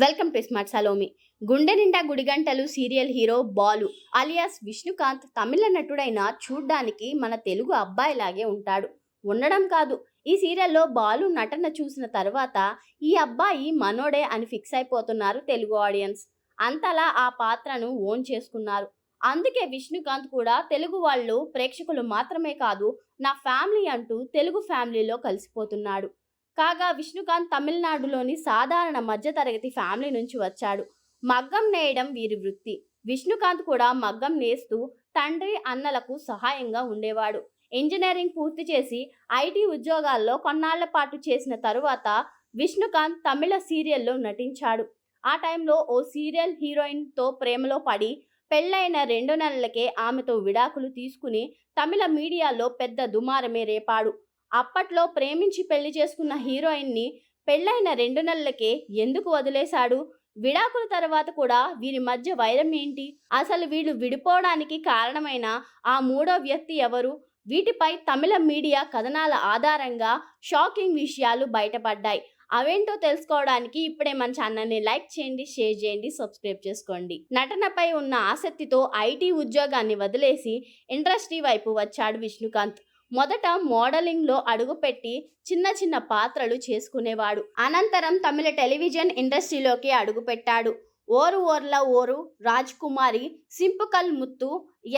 Welcome to smart Salomi. Gunde Ninda Gudigantalu serial hero Balu alias Vishnukanth తమిళ నటుడైన చూడ్డానికి మన తెలుగు అబ్బాయిలాగే ఉంటాడు. ఉండడం కాదు ఈ సీరియల్లో బాలు నటన చూసిన తర్వాత ఈ అబ్బాయి మనోడే అని ఫిక్స్ అయిపోతున్నారు తెలుగు ఆడియన్స్. అంతలా ఆ పాత్రను ఓన్ చేసుకున్నారు. అందుకే విష్ణుకాంత్ కూడా తెలుగు వాళ్ళు ప్రేక్షకులు మాత్రమే కాదు నా ఫ్యామిలీ అంటూ తెలుగు ఫ్యామిలీలో కలిసిపోతున్నాడు. కాగా విష్ణుకాంత్ తమిళనాడులోని సాధారణ మధ్యతరగతి ఫ్యామిలీ నుంచి వచ్చాడు. మగ్గం నేయడం వీరి వృత్తి. విష్ణుకాంత్ కూడా మగ్గం నేస్తూ తండ్రి అన్నలకు సహాయంగా ఉండేవాడు. ఇంజనీరింగ్ పూర్తి చేసి ఐటీ ఉద్యోగాల్లో కొన్నాళ్ళ పాటు చేసిన తరువాత విష్ణుకాంత్ తమిళ సీరియల్లో నటించాడు. ఆ టైంలో ఓ సీరియల్ హీరోయిన్తో ప్రేమలో పడి పెళ్ళైన రెండు నెలలకే ఆమెతో విడాకులు తీసుకుని తమిళ మీడియాలో పెద్ద దుమారమే రేపాడు. అప్పట్లో ప్రేమించి పెళ్ళి చేసుకున్న హీరోయిన్ని పెళ్ళైన రెండు నెలలకే ఎందుకు వదిలేశాడు? విడాకుల తర్వాత కూడా వీరి మధ్య వైరం ఏంటి? అసలు వీళ్ళు విడిపోవడానికి కారణమైన ఆ మూడో వ్యక్తి ఎవరు? వీటిపై తమిళ మీడియా కథనాల ఆధారంగా షాకింగ్ విషయాలు బయటపడ్డాయి. అవేంటో తెలుసుకోవడానికి ఇప్పుడే మన ఛానల్ని లైక్ చేయండి షేర్ చేయండి సబ్స్క్రైబ్ చేసుకోండి. నటనపై ఉన్న ఆసక్తితో ఐటీ ఉద్యోగాన్ని వదిలేసి ఇండస్ట్రీ వైపు వచ్చాడు విష్ణుకాంత్. మొదట మోడలింగ్లో అడుగుపెట్టి చిన్న చిన్న పాత్రలు చేసుకునేవాడు. అనంతరం తమిళ టెలివిజన్ ఇండస్ట్రీలోకి అడుగుపెట్టాడు. ఓరు ఓర్ల ఓరు రాజ్ కుమారి సింపుకల్ ముత్తు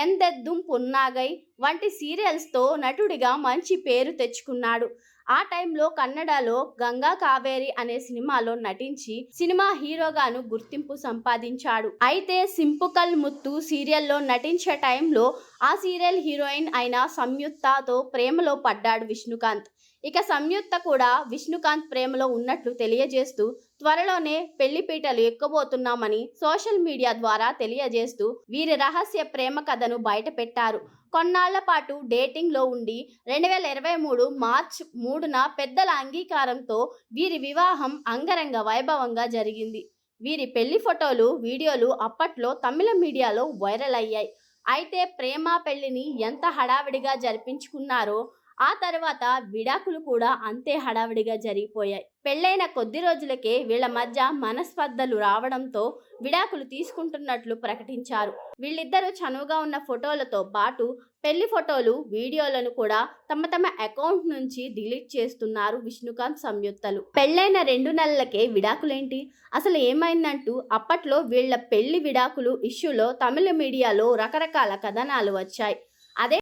ఎందెద్దుం పున్నాగై వంటి సీరియల్స్తో నటుడిగా మంచి పేరు తెచ్చుకున్నాడు. ఆ టైంలో కన్నడలో గంగా కావేరి అనే సినిమాలో నటించి సినిమా హీరోగాను గుర్తింపు సంపాదించాడు. అయితే సింపుకల్ ముత్తు సీరియల్లో నటించే టైంలో ఆ సీరియల్ హీరోయిన్ అయిన సంయుక్తతో ప్రేమలో పడ్డాడు విష్ణుకాంత్. ఇక సంయుక్త కూడా విష్ణుకాంత్ ప్రేమలో ఉన్నట్లు తెలియజేస్తూ త్వరలోనే పెళ్ళిపీటలు ఎక్కబోతున్నామని సోషల్ మీడియా ద్వారా తెలియజేస్తూ వీరి రహస్య ప్రేమ కథను బయటపెట్టారు. కొన్నాళ్ళ పాటు డేటింగ్లో ఉండి రెండు వేల ఇరవై మూడు మార్చ్ మూడున పెద్దల అంగీకారంతో వీరి వివాహం అంగరంగ వైభవంగా జరిగింది. వీరి పెళ్ళి ఫోటోలు వీడియోలు అప్పట్లో తమిళ మీడియాలో వైరల్ అయ్యాయి. అయితే ప్రేమ పెళ్ళిని ఎంత హడావిడిగా జరిపించుకున్నారో ఆ తర్వాత విడాకులు కూడా అంతే హడావిడిగా జరిగిపోయాయి. పెళ్ళైన కొద్ది రోజులకే వీళ్ళ మధ్య మనస్పర్ధలు రావడంతో విడాకులు తీసుకుంటున్నట్లు ప్రకటించారు. వీళ్ళిద్దరూ చనువుగా ఉన్న ఫోటోలతో పాటు పెళ్ళి ఫోటోలు వీడియోలను కూడా తమ తమ అకౌంట్ నుంచి డిలీట్ చేస్తున్నారు విష్ణుకాంత్ సంయుక్తలు. పెళ్ళైన రెండు నెలలకే విడాకులేంటి? అసలు ఏమైందంటూ అప్పట్లో వీళ్ళ పెళ్ళి విడాకులు ఇష్యూలో తమిళ మీడియాలో రకరకాల కథనాలు వచ్చాయి. అదే